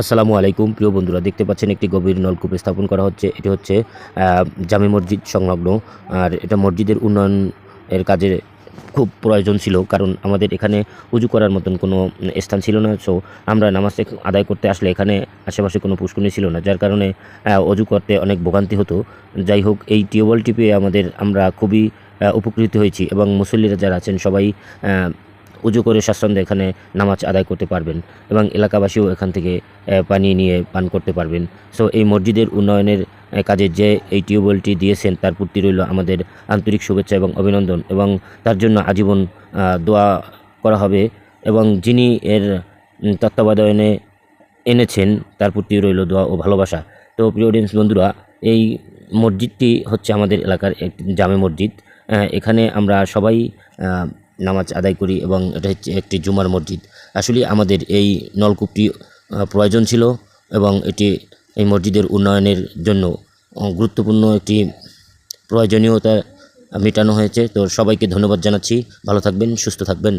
আসসালামু আলাইকুম। প্রিয় বন্ধুরা, দেখতে পাচ্ছেন একটি গভীর নলকূপ স্থাপন করা হচ্ছে। এটি হচ্ছে জামে মসজিদ সংলগ্ন। আর এটা মসজিদের উন্নয়ন এর কাজে খুব প্রয়োজন ছিল, কারণ আমাদের এখানে উজু করার মতন কোনো স্থান ছিল না। সো আমরা নামাজ আদায় করতে আসলে এখানে আশেপাশে কোনো পুষ্কুনি ছিল না, যার কারণে অজু করতে অনেক ভোগান্তি হতো। যাই হোক, এই টিউবওয়েলটি পেয়ে আমাদের আমরা খুবই উপকৃত হয়েছি এবং মুসল্লিরা যারা আছেন সবাই উজু করে স্বাচ্ছন্দ্যে এখানে নামাজ আদায় করতে পারবেন এবং এলাকাবাসীও এখান থেকে পানি নিয়ে পান করতে পারবেন। সো এই মসজিদের উন্নয়নের কাজে যে এই টিউবওয়েলটি দিয়েছেন, তার প্রতি রইল আমাদের আন্তরিক শুভেচ্ছা এবং অভিনন্দন এবং তার জন্য আজীবন দোয়া করা হবে এবং যিনি এর তত্ত্বাবধানে এনেছেন, তার প্রতি রইল দোয়া ও ভালোবাসা। তো, প্রিয় অডিয়েন্স বন্ধুরা, এই মসজিদটি হচ্ছে আমাদের এলাকার একটি জামে মসজিদ। এখানে আমরা সবাই নামাজ আদায় করি এবং এটা হচ্ছে একটি জুমার মসজিদ। আসলে আমাদের এই নলকূপটি প্রয়োজন ছিল এবং এটি এই মসজিদের উন্নয়নের জন্য গুরুত্বপূর্ণ একটি প্রয়োজনীয়তা মেটানো হয়েছে। তো সবাইকে ধন্যবাদ জানাচ্ছি। ভালো থাকবেন, সুস্থ থাকবেন।